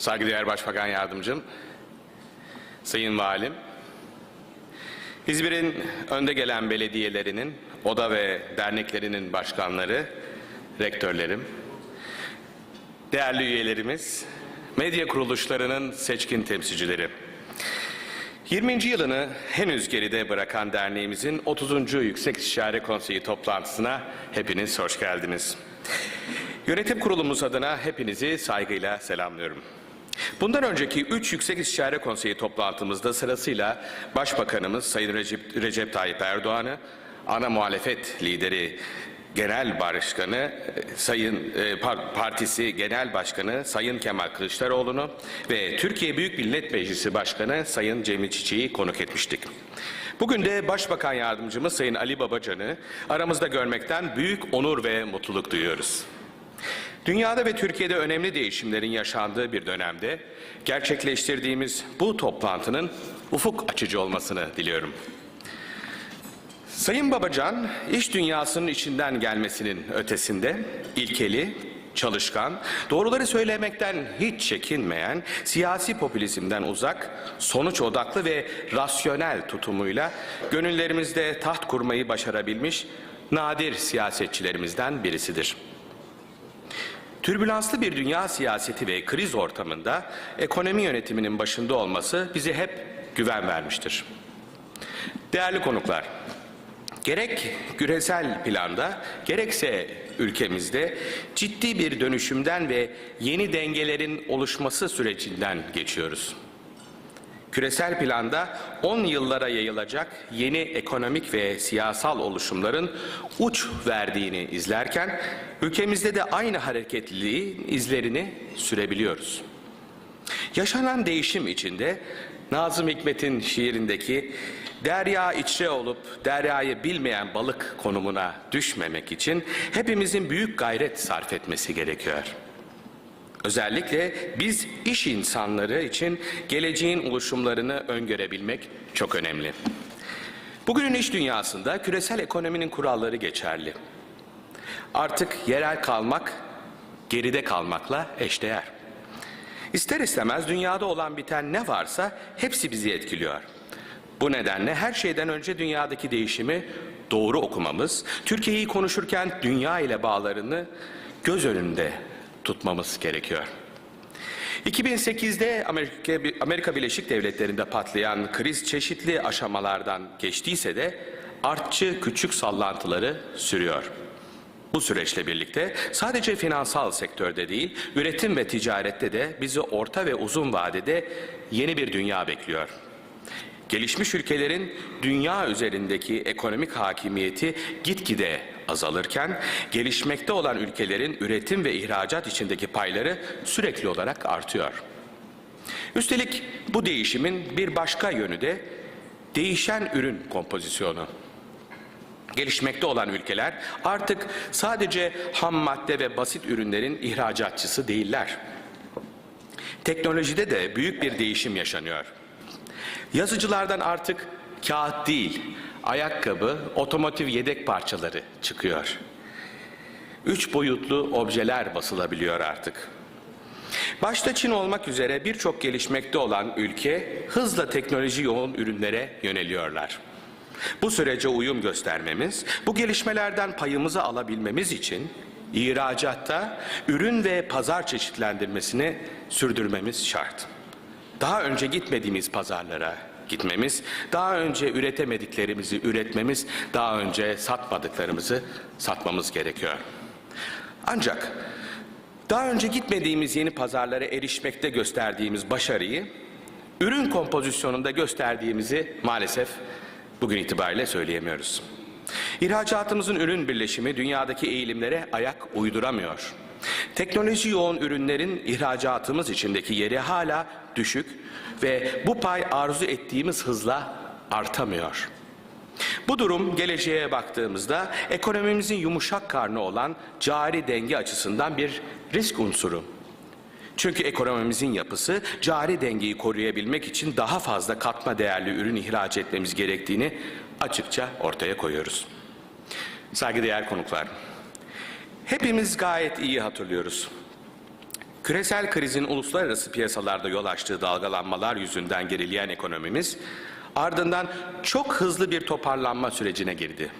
Saygıdeğer Başbakan Yardımcım, Sayın Valim, İzmir'in önde gelen belediyelerinin, oda ve derneklerinin başkanları, rektörlerim, değerli üyelerimiz, medya kuruluşlarının seçkin temsilcileri. 20. yılını henüz geride bırakan derneğimizin 30. Yüksek İstişare Konseyi toplantısına hepiniz hoş geldiniz. Yönetim kurulumuz adına hepinizi saygıyla selamlıyorum. Bundan önceki 3 Yüksek İstişare Konseyi toplantımızda sırasıyla Başbakanımız Sayın Recep, Recep Tayyip Erdoğan'ı, ana muhalefet lideri Genel Başkanı e, Sayın e, Par- Partisi Genel Başkanı Sayın Kemal Kılıçdaroğlu'nu ve Türkiye Büyük Millet Meclisi Başkanı Sayın Cemil Çiçek'i konuk etmiştik. Bugün de Başbakan Yardımcımız Sayın Ali Babacan'ı aramızda görmekten büyük onur ve mutluluk duyuyoruz. Dünyada ve Türkiye'de önemli değişimlerin yaşandığı bir dönemde gerçekleştirdiğimiz bu toplantının ufuk açıcı olmasını diliyorum. Sayın Babacan, iş dünyasının içinden gelmesinin ötesinde ilkeli, çalışkan, doğruları söylemekten hiç çekinmeyen, siyasi popülizmden uzak, sonuç odaklı ve rasyonel tutumuyla gönüllerimizde taht kurmayı başarabilmiş nadir siyasetçilerimizden birisidir. Türbülanslı bir dünya siyaseti ve kriz ortamında ekonomi yönetiminin başında olması bize hep güven vermiştir. Değerli konuklar, gerek küresel planda gerekse ülkemizde ciddi bir dönüşümden ve yeni dengelerin oluşması sürecinden geçiyoruz. Küresel planda 10 yıllara yayılacak yeni ekonomik ve siyasal oluşumların uç verdiğini izlerken ülkemizde de aynı hareketliliğin izlerini sürebiliyoruz. Yaşanan değişim içinde Nazım Hikmet'in şiirindeki derya içre olup deryayı bilmeyen balık konumuna düşmemek için hepimizin büyük gayret sarf etmesi gerekiyor. Özellikle biz iş insanları için geleceğin oluşumlarını öngörebilmek çok önemli. Bugünün iş dünyasında küresel ekonominin kuralları geçerli. Artık yerel kalmak geride kalmakla eşdeğer. İster istemez dünyada olan biten ne varsa hepsi bizi etkiliyor. Bu nedenle her şeyden önce dünyadaki değişimi doğru okumamız, Türkiye'yi konuşurken dünya ile bağlarını göz önünde tutmamız gerekiyor. 2008'de Amerika, Amerika Birleşik Devletleri'nde patlayan kriz çeşitli aşamalardan geçtiyse de artçı küçük sallantıları sürüyor. Bu süreçle birlikte sadece finansal sektörde değil, üretim ve ticarette de bizi orta ve uzun vadede yeni bir dünya bekliyor. Gelişmiş ülkelerin dünya üzerindeki ekonomik hakimiyeti gitgide azalırken, gelişmekte olan ülkelerin üretim ve ihracat içindeki payları sürekli olarak artıyor. Üstelik bu değişimin bir başka yönü de değişen ürün kompozisyonu. Gelişmekte olan ülkeler artık sadece ham madde ve basit ürünlerin ihracatçısı değiller. Teknolojide de büyük bir değişim yaşanıyor. Yazıcılardan artık kağıt değil, ayakkabı, otomotiv yedek parçaları çıkıyor. Üç boyutlu objeler basılabiliyor artık. Başta Çin olmak üzere birçok gelişmekte olan ülke hızla teknoloji yoğun ürünlere yöneliyorlar. Bu sürece uyum göstermemiz, bu gelişmelerden payımızı alabilmemiz için ihracatta ürün ve pazar çeşitlendirmesini sürdürmemiz şart. Daha önce gitmediğimiz pazarlara gitmemiz, daha önce üretemediklerimizi üretmemiz, daha önce satmadıklarımızı satmamız gerekiyor. Ancak daha önce gitmediğimiz yeni pazarlara erişmekte gösterdiğimiz başarıyı ürün kompozisyonunda gösterdiğimizi maalesef bugün itibariyle söyleyemiyoruz. İhracatımızın ürün birleşimi dünyadaki eğilimlere ayak uyduramıyor. Teknoloji yoğun ürünlerin ihracatımız içindeki yeri hala düşük ve bu pay arzu ettiğimiz hızla artamıyor. Bu durum geleceğe baktığımızda ekonomimizin yumuşak karnı olan cari denge açısından bir risk unsuru. Çünkü ekonomimizin yapısı cari dengeyi koruyabilmek için daha fazla katma değerli ürün ihraç etmemiz gerektiğini açıkça ortaya koyuyoruz. Saygıdeğer konuklar, hepimiz gayet iyi hatırlıyoruz. Küresel krizin uluslararası piyasalarda yol açtığı dalgalanmalar yüzünden gerileyen ekonomimiz ardından çok hızlı bir toparlanma sürecine girdi.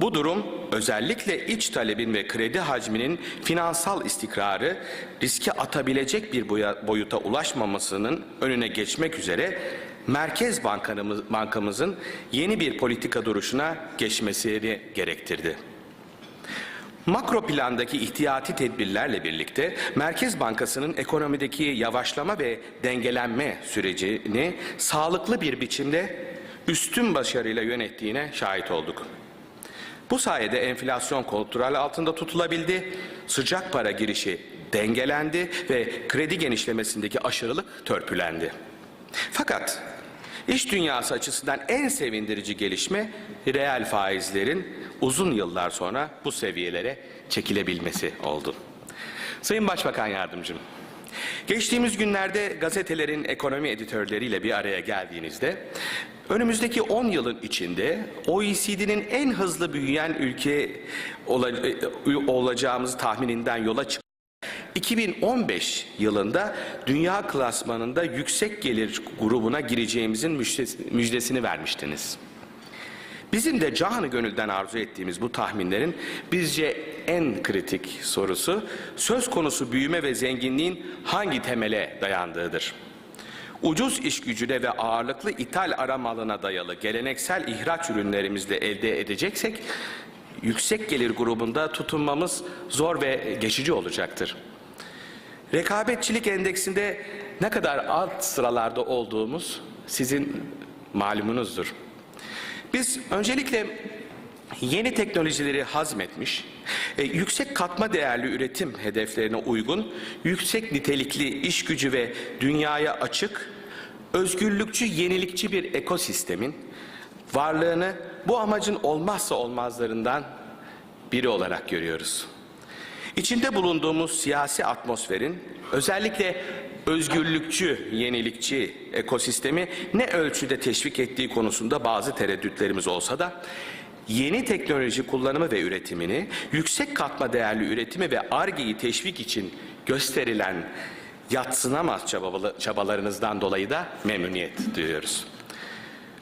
Bu durum özellikle iç talebin ve kredi hacminin finansal istikrarı riske atabilecek bir boyuta ulaşmamasının önüne geçmek üzere Merkez Bankamız, Bankamızın yeni bir politika duruşuna geçmesini gerektirdi. Makro plandaki ihtiyati tedbirlerle birlikte Merkez Bankası'nın ekonomideki yavaşlama ve dengelenme sürecini sağlıklı bir biçimde üstün başarıyla yönettiğine şahit olduk. Bu sayede enflasyon kontrol altında tutulabildi, sıcak para girişi dengelendi ve kredi genişlemesindeki aşırılık törpülendi. Fakat iş dünyası açısından en sevindirici gelişme reel faizlerin uzun yıllar sonra bu seviyelere çekilebilmesi oldu. Sayın Başbakan Yardımcım, geçtiğimiz günlerde gazetelerin ekonomi editörleriyle bir araya geldiğinizde önümüzdeki 10 yılın içinde OECD'nin en hızlı büyüyen ülke e, olacağımızı tahmininden yola çık 2015 yılında dünya klasmanında yüksek gelir grubuna gireceğimizin müjdesi- müjdesini vermiştiniz. Bizim de canı gönülden arzu ettiğimiz bu tahminlerin bizce en kritik sorusu söz konusu büyüme ve zenginliğin hangi temele dayandığıdır. Ucuz iş gücüne ve ağırlıklı ithal ara malına dayalı geleneksel ihraç ürünlerimizle elde edeceksek yüksek gelir grubunda tutunmamız zor ve geçici olacaktır. Rekabetçilik endeksinde ne kadar alt sıralarda olduğumuz sizin malumunuzdur. Biz öncelikle yeni teknolojileri hazmetmiş, e, yüksek katma değerli üretim hedeflerine uygun, yüksek nitelikli iş gücü ve dünyaya açık, özgürlükçü, yenilikçi bir ekosistemin varlığını bu amacın olmazsa olmazlarından biri olarak görüyoruz. İçinde bulunduğumuz siyasi atmosferin özellikle özgürlükçü, yenilikçi ekosistemi ne ölçüde teşvik ettiği konusunda bazı tereddütlerimiz olsa da yeni teknoloji kullanımı ve üretimini, yüksek katma değerli üretimi ve ARGE'yi teşvik için gösterilen yatsınamaz çabalarınızdan dolayı da memnuniyet duyuyoruz.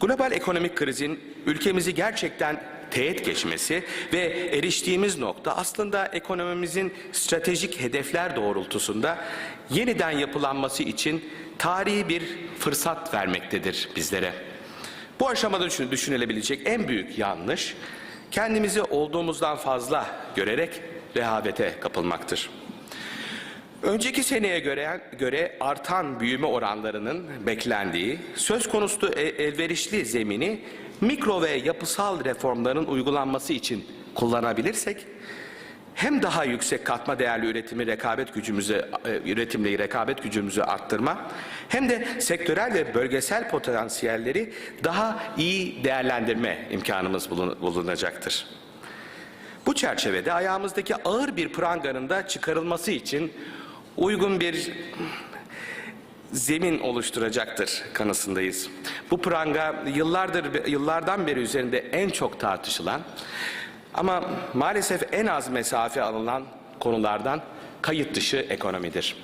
Global ekonomik krizin ülkemizi gerçekten teğet geçmesi ve eriştiğimiz nokta aslında ekonomimizin stratejik hedefler doğrultusunda yeniden yapılanması için tarihi bir fırsat vermektedir bizlere. Bu aşamada düşün- düşünülebilecek en büyük yanlış kendimizi olduğumuzdan fazla görerek rehavete kapılmaktır. Önceki seneye göre, göre artan büyüme oranlarının beklendiği söz konusu e- elverişli zemini mikro ve yapısal reformların uygulanması için kullanabilirsek hem daha yüksek katma değerli üretimi rekabet gücümüzü e, üretimle rekabet gücümüzü arttırma hem de sektörel ve bölgesel potansiyelleri daha iyi değerlendirme imkanımız bulun- bulunacaktır. Bu çerçevede ayağımızdaki ağır bir pranganın da çıkarılması için uygun bir zemin oluşturacaktır kanısındayız. Bu pranga yıllardır yıllardan beri üzerinde en çok tartışılan ama maalesef en az mesafe alınan konulardan kayıt dışı ekonomidir.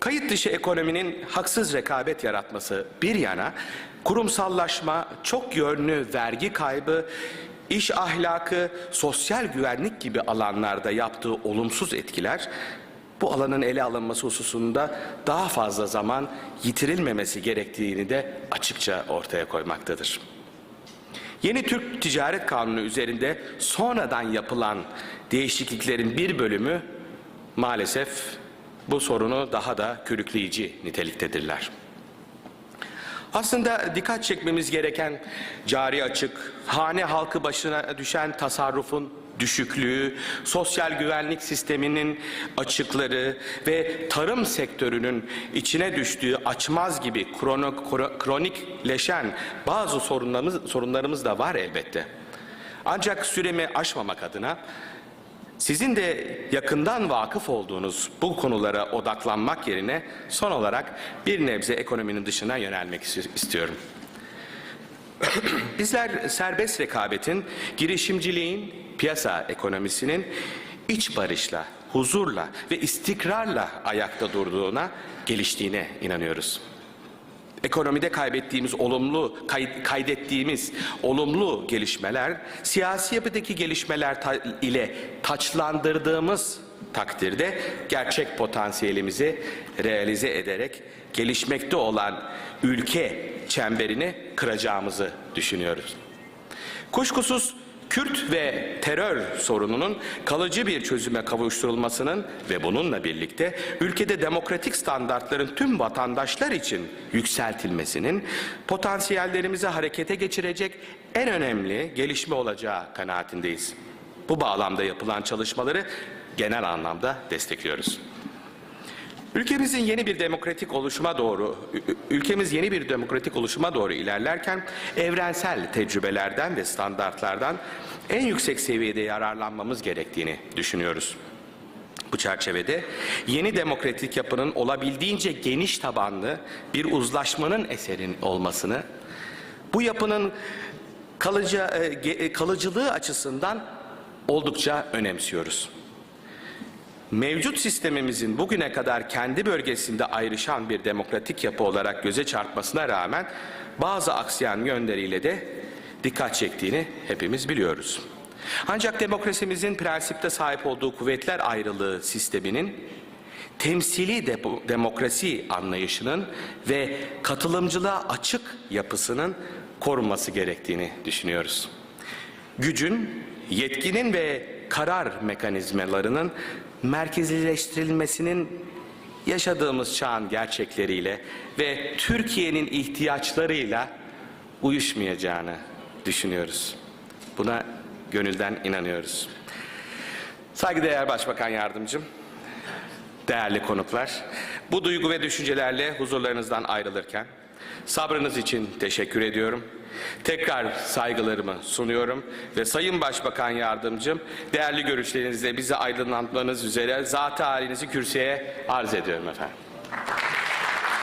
Kayıt dışı ekonominin haksız rekabet yaratması bir yana kurumsallaşma, çok yönlü vergi kaybı, iş ahlakı, sosyal güvenlik gibi alanlarda yaptığı olumsuz etkiler bu alanın ele alınması hususunda daha fazla zaman yitirilmemesi gerektiğini de açıkça ortaya koymaktadır. Yeni Türk Ticaret Kanunu üzerinde sonradan yapılan değişikliklerin bir bölümü maalesef bu sorunu daha da körükleyici niteliktedirler. Aslında dikkat çekmemiz gereken cari açık, hane halkı başına düşen tasarrufun düşüklüğü, sosyal güvenlik sisteminin açıkları ve tarım sektörünün içine düştüğü açmaz gibi krono- kro- kronikleşen bazı sorunlarımız, sorunlarımız da var elbette. Ancak süremi aşmamak adına sizin de yakından vakıf olduğunuz bu konulara odaklanmak yerine son olarak bir nebze ekonominin dışına yönelmek ist- istiyorum. Bizler serbest rekabetin, girişimciliğin, piyasa ekonomisinin iç barışla huzurla ve istikrarla ayakta durduğuna, geliştiğine inanıyoruz. Ekonomide kaybettiğimiz olumlu, kay- kaydettiğimiz olumlu gelişmeler, siyasi yapıdaki gelişmeler ta- ile taçlandırdığımız takdirde gerçek potansiyelimizi realize ederek gelişmekte olan ülke çemberini kıracağımızı düşünüyoruz. Kuşkusuz Kürt ve terör sorununun kalıcı bir çözüme kavuşturulmasının ve bununla birlikte ülkede demokratik standartların tüm vatandaşlar için yükseltilmesinin potansiyellerimizi harekete geçirecek en önemli gelişme olacağı kanaatindeyiz. Bu bağlamda yapılan çalışmaları genel anlamda destekliyoruz. Ülkemizin yeni bir demokratik oluşuma doğru ülkemiz yeni bir demokratik oluşuma doğru ilerlerken evrensel tecrübelerden ve standartlardan en yüksek seviyede yararlanmamız gerektiğini düşünüyoruz. Bu çerçevede yeni demokratik yapının olabildiğince geniş tabanlı bir uzlaşmanın eserin olmasını, bu yapının kalıcı, e, e, kalıcılığı açısından oldukça önemsiyoruz. Mevcut sistemimizin bugüne kadar kendi bölgesinde ayrışan bir demokratik yapı olarak göze çarpmasına rağmen bazı aksiyen yönleriyle de dikkat çektiğini hepimiz biliyoruz. Ancak demokrasimizin prensipte sahip olduğu kuvvetler ayrılığı sisteminin temsili de demokrasi anlayışının ve katılımcılığa açık yapısının korunması gerektiğini düşünüyoruz gücün, yetkinin ve karar mekanizmalarının merkezileştirilmesinin yaşadığımız çağın gerçekleriyle ve Türkiye'nin ihtiyaçlarıyla uyuşmayacağını düşünüyoruz. Buna gönülden inanıyoruz. Saygıdeğer Başbakan Yardımcım, değerli konuklar, bu duygu ve düşüncelerle huzurlarınızdan ayrılırken sabrınız için teşekkür ediyorum. Tekrar saygılarımı sunuyorum ve Sayın Başbakan Yardımcım değerli görüşlerinizle bizi aydınlatmanız üzere zat halinizi kürsüye arz ediyorum efendim.